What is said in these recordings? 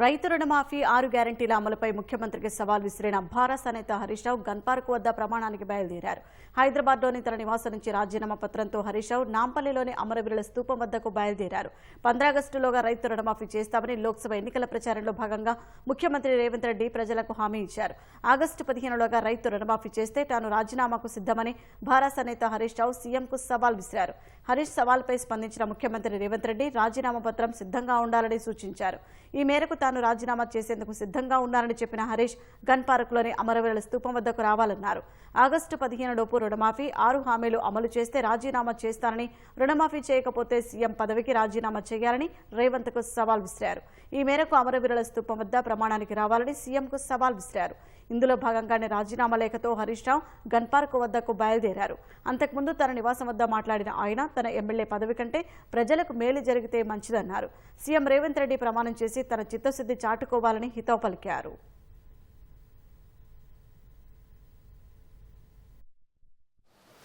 రైతు రుణమాఫీ ఆరు గ్యారంటీల అమలుపై ముఖ్యమంత్రికి సవాల్ విసిరిన భారస్ నేత హరీష్ రావు గన్పార్క్ వద్ద ప్రమాణానికి బయలుదేరారు. హైదరాబాద్లోని తన నివాసం నుంచి రాజీనామా పత్రంతో హరీష్ రావు నాంపల్లిలోని అమరవీరుల స్తూపం వద్దకు బయలుదేరారు. పంద్రాగస్టులోగా రైతు రుణమాఫీ చేస్తామని లోక్సభ ఎన్నికల ప్రచారంలో భాగంగా ముఖ్యమంత్రి రేవంత్ రెడ్డి ప్రజలకు హామీ ఇచ్చారు. ఆగస్టు పదిహేనులోగా రైతు రుణమాఫీ చేస్తే తాను రాజీనామాకు సిద్దమని భారత నేత హరీష్ రావు సీఎంకు సవాల్ విసిరారు. హరీష్ సవాల్పై స్పందించిన ముఖ్యమంత్రి రేవంత్ రెడ్డి రాజీనామా పత్రం సిద్ధంగా ఉండాలని సూచించారు. ఈ మేరకు తాను రాజీనామా చేసేందుకు సిద్ధంగా ఉన్నారని చెప్పిన హరీష్ గన్పార్కులోని అమరవీరుల స్తూపం వద్దకు రావాలన్నారు. ఆగస్టు పదిహేను లోపు రుణమాఫీ ఆరు హామీలు అమలు చేస్తే రాజీనామా చేస్తానని రుణమాఫీ చేయకపోతే సీఎం పదవికి రాజీనామా చేయాలని రేవంత్కు సవాల్ విసిరారు. ఈ మేరకు అమరవీరుల స్తూపం వద్ద ప్రమాణానికి రావాలని సీఎంకు సవాల్ విసిరారు. ఇందులో భాగంగానే రాజీనామా లేఖతో హరీష్ రావు గన్ పార్క్ వద్దకు బయలుదేరారు. అంతకుముందు తన నివాసం వద్ద మాట్లాడిన ఆయన తన ఎమ్మెల్యే పదవి కంటే ప్రజలకు మేలు జరిగితే మంచిదన్నారు. సీఎం రేవంత్ రెడ్డి ప్రమాణం చేసి తన చిత్తశుద్ధి చాటుకోవాలని హితవు పలికారు.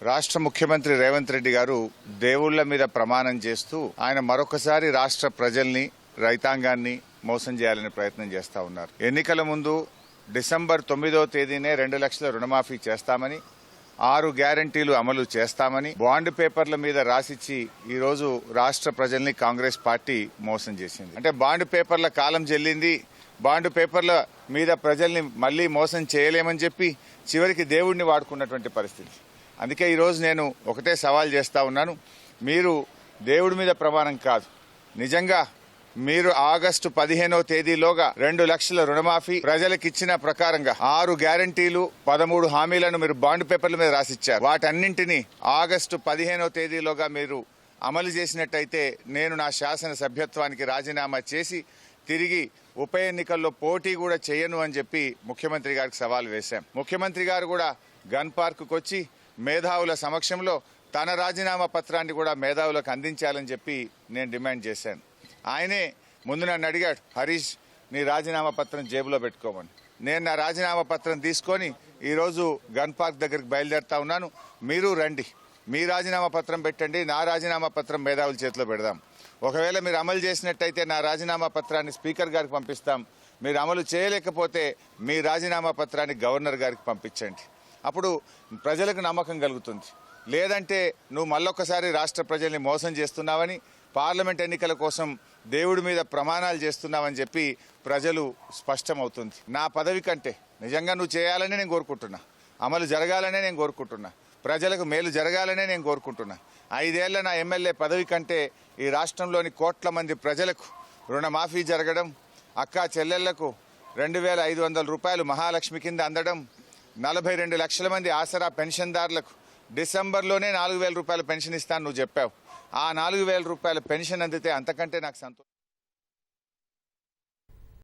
రాష్ట్ర ముఖ్యమంత్రి రేవంత్ రెడ్డి గారు దేవుళ్ళ మీద ప్రమాణం చేస్తూ ఆయన మరొకసారి రాష్ట్ర ప్రజల్ని రైతాంగాన్ని మోసం చేయాలని ప్రయత్నం చేస్తా ఉన్నారు. ఎన్నికల ముందు డిసెంబర్ తొమ్మిదో తేదీనే రెండు లక్షల రుణమాఫీ చేస్తామని ఆరు గ్యారంటీలు అమలు చేస్తామని బాండ్ పేపర్ల మీద రాసిచ్చి ఈరోజు రాష్ట్ర ప్రజల్ని కాంగ్రెస్ పార్టీ మోసం చేసింది. అంటే బాండ్ పేపర్ల కాలం చెల్లింది. బాండ్ పేపర్ల మీద ప్రజల్ని మళ్ళీ మోసం చేయలేమని చెప్పి చివరికి దేవుడిని వాడుకున్నటువంటి పరిస్థితి. అందుకే ఈరోజు నేను ఒకటే సవాల్ చేస్తా ఉన్నాను. మీరు దేవుడి మీద ప్రమాణం కాదు. నిజంగా మీరు ఆగస్టు పదిహేనో తేదీలోగా రెండు లక్షల రుణమాఫీ ప్రజలకిచ్చిన ప్రకారంగా ఆరు గ్యారంటీలు పదమూడు హామీలను మీరు బాండ్ పేపర్ల మీద రాసిచ్చారు. వాటన్నింటినీ ఆగస్టు పదిహేనో తేదీలోగా మీరు అమలు చేసినట్టయితే నేను నా శాసన సభ్యత్వానికి రాజీనామా చేసి తిరిగి ఉప ఎన్నికల్లో పోటీ కూడా చేయను అని చెప్పి ముఖ్యమంత్రి గారికి సవాల్ వేశాం. ముఖ్యమంత్రి గారు కూడా గన్ పార్కుకు వచ్చి మేధావుల సమక్షంలో తన రాజీనామా పత్రాన్ని కూడా మేధావులకు అందించాలని చెప్పి నేను డిమాండ్ చేశాను. ఆయనే ముందు నన్ను అడిగాడు హరీష్ నీ రాజీనామా పత్రం జేబులో పెట్టుకోమని. నేను నా రాజీనామా పత్రం తీసుకొని ఈరోజు గన్ పార్క్ దగ్గరికి బయలుదేరుతా ఉన్నాను. మీరు రండి. మీ రాజీనామా పత్రం పెట్టండి నా రాజీనామా పత్రం మేధావుల చేతిలో పెడదాం. ఒకవేళ మీరు అమలు చేసినట్టయితే నా రాజీనామా పత్రాన్ని స్పీకర్ గారికి పంపిస్తాం. మీరు అమలు చేయలేకపోతే మీ రాజీనామా పత్రాన్ని గవర్నర్ గారికి పంపించండి. అప్పుడు ప్రజలకు నమ్మకం కలుగుతుంది. లేదంటే నువ్వు మళ్ళొక్కసారి రాష్ట్ర ప్రజల్ని మోసం చేస్తున్నావని పార్లమెంట్ ఎన్నికల కోసం దేవుడి మీద ప్రమాణాలు చేస్తున్నావని చెప్పి ప్రజలు స్పష్టమవుతుంది. నా పదవి కంటే నిజంగా నువ్వు చేయాలని నేను కోరుకుంటున్నా. అమలు జరగాలనే నేను కోరుకుంటున్నా. ప్రజలకు మేలు జరగాలనే నేను కోరుకుంటున్నా. ఐదేళ్ళ నా ఎమ్మెల్యే పదవి కంటే ఈ రాష్ట్రంలోని కోట్ల మంది ప్రజలకు రుణమాఫీ జరగడం అక్కా చెల్లెళ్ళకు రెండు వేల ఐదు వందల రూపాయలు మహాలక్ష్మి కింద అందడం నలభై రెండు లక్షల మంది ఆసరా పెన్షన్దారులకు డిసెంబర్లోనే నాలుగు వేల రూపాయల పెన్షన్ ఇస్తాను నువ్వు చెప్పావు. ఆ నాలుగు వేల రూపాయల పెన్షన్ అందితే అంతకంటే నాకు సంతోషం